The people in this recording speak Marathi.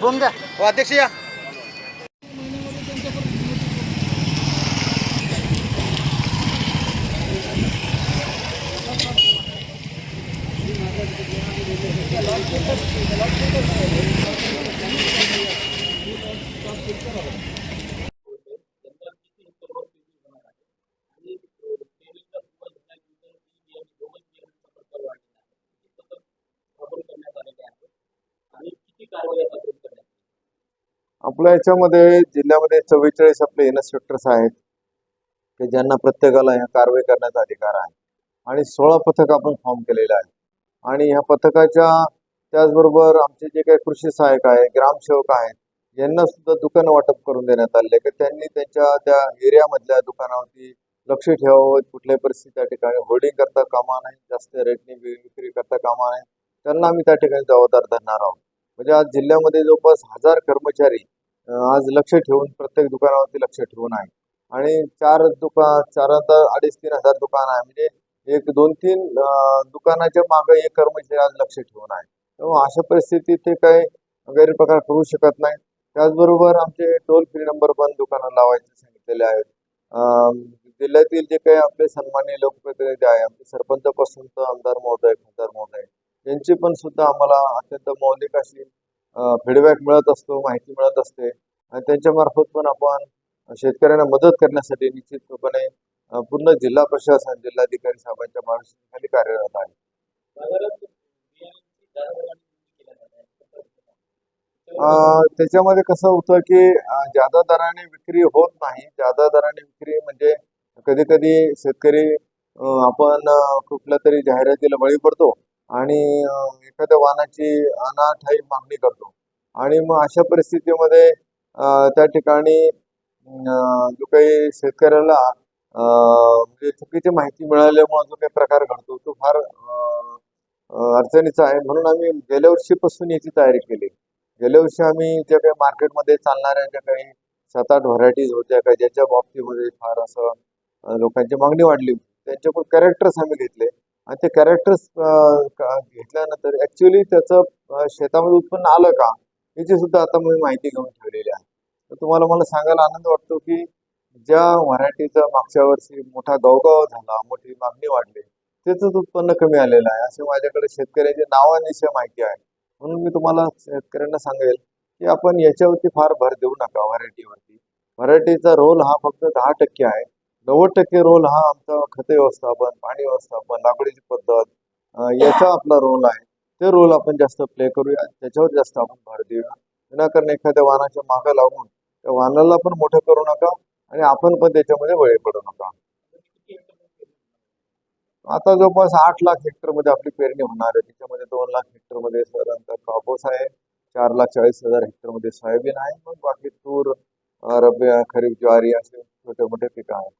बोम द्या. हो अध्यक्ष या. आपल्या याच्यामध्ये जिल्ह्यामध्ये चव्वेचाळीस आपले इन्स्पेक्टर्स आहेत की ज्यांना प्रत्येकाला ह्या कारवाई करण्याचा अधिकार आहे. आणि सोळा पथक आपण फॉर्म केलेलं आहे आणि ह्या पथकाच्या त्याचबरोबर आमचे जे काही कृषी सहाय्यक आहे ग्रामसेवक आहेत यांना सुद्धा दुकानं वाटप करून देण्यात आले की त्यांनी त्यांच्या त्या एरियामधल्या दुकानावरती लक्ष ठेवावं. कुठल्याही परिस्थिती त्या ठिकाणी होल्डिंग करता कामा नाही जास्त रेटने विक्री करता कामा नाही त्यांना आम्ही त्या ठिकाणी जबाबदार धरणार आहोत. म्हणजे आज जिल्ह्यामध्ये जवळपास हजार कर्मचारी आज लक्ष ठेवून प्रत्येक दुकानावरती लक्ष ठेवून आहे. आणि चार दुकान चार आता अडीच तीन हजार दुकान आहे. म्हणजे एक दोन तीन दुकानाच्या मागे एक कर्मचारी आज लक्ष ठेवून आहे. त्यामुळे अशा परिस्थितीत ते काही गैरप्रकार करू शकत नाही. त्याचबरोबर आमचे टोल फ्री नंबर पण दुकानं लावायचे सांगितलेले आहेत. जिल्ह्यातील जे काही आपले सन्मान्य लोकप्रतिनिधी आहे आमचे सरपंचपासून तर आमदार महोदय खासदार महोदय यांची पण सुद्धा आम्हाला अत्यंत मौलिक अशी फीडबॅक मिळत असतो माहिती मिळत असते. आणि त्यांच्या मार्फत पण आपण शेतकऱ्यांना मदत करण्यासाठी निश्चितपणे पूर्ण जिल्हा प्रशासन जिल्हाधिकारी साहेबांच्या मार्गदर्शनाखाली कार्यरत आहे. त्याच्यामध्ये कसं होतं की जादा दराने विक्री होत नाही जादा दराने विक्री म्हणजे कधी कधी शेतकरी आपण कुठल्या तरी जाहिरातीला बळी पडतो. आणि एखाद्या वाहनाची अनाठाई मागणी करतो. आणि मग अशा परिस्थितीमध्ये त्या ठिकाणी जो काही शेतकऱ्याला म्हणजे चुकीची माहिती मिळाल्यामुळे जो काही प्रकार घडतो तो फार अडचणीचा आहे. म्हणून आम्ही गेल्या वर्षीपासून याची तयारी केली. गेल्या वर्षी आम्ही ज्या काही मार्केटमध्ये चालणाऱ्या ज्या काही सात आठ व्हरायटीज होत्या का ज्याच्या बाबतीमध्ये फार असं लोकांची मागणी वाढली. त्यांच्याकडून कॅरेक्टर्स आम्ही घेतले. आणि ते कॅरेक्टर्स घेतल्यानंतर ऍक्च्युली त्याचं शेतामध्ये उत्पन्न आलं का याची सुद्धा आता मी माहिती घेऊन ठेवलेली आहे. तर तुम्हाला मला सांगायला आनंद वाटतो की ज्या व्हरायटीचा मागच्या वर्षी मोठा गावगाव झाला मोठी मागणी वाढली त्याचंच उत्पन्न कमी आलेलं आहे. असे माझ्याकडे शेतकऱ्यांची नावानिशय माहिती आहे. म्हणून मी तुम्हाला शेतकऱ्यांना सांगेल की आपण याच्यावरती फार भर देऊ नका व्हरायटीवरती व्हरायटीचा रोल हा फक्त दहा टक्के आहे. नव्वद टक्के रोल हा आमचा खत व्यवस्थापन पाणी व्यवस्थापन लागवडीची पद्धत याचा आपला रोल आहे. ते रोल आपण जास्त प्ले करूया. त्याच्यावर जास्त आपण भर देऊया. विनाकारण एखाद्या वाहनाच्या मागं लागून त्या वाहनाला पण मोठं करू नका आणि आपण पण त्याच्यामध्ये बळी पडू नका. आता जवळपास आठ लाख हेक्टरमध्ये आपली पेरणी होणार आहे. त्याच्यामध्ये दोन लाख हेक्टरमध्ये साधारणतः कापूस आहे. चार लाख चाळीस हजार हेक्टरमध्ये सोयाबीन आहे. मग बाकी तूर रब्बी खरीप ज्वारी असे छोटे मोठे पिकं आहेत.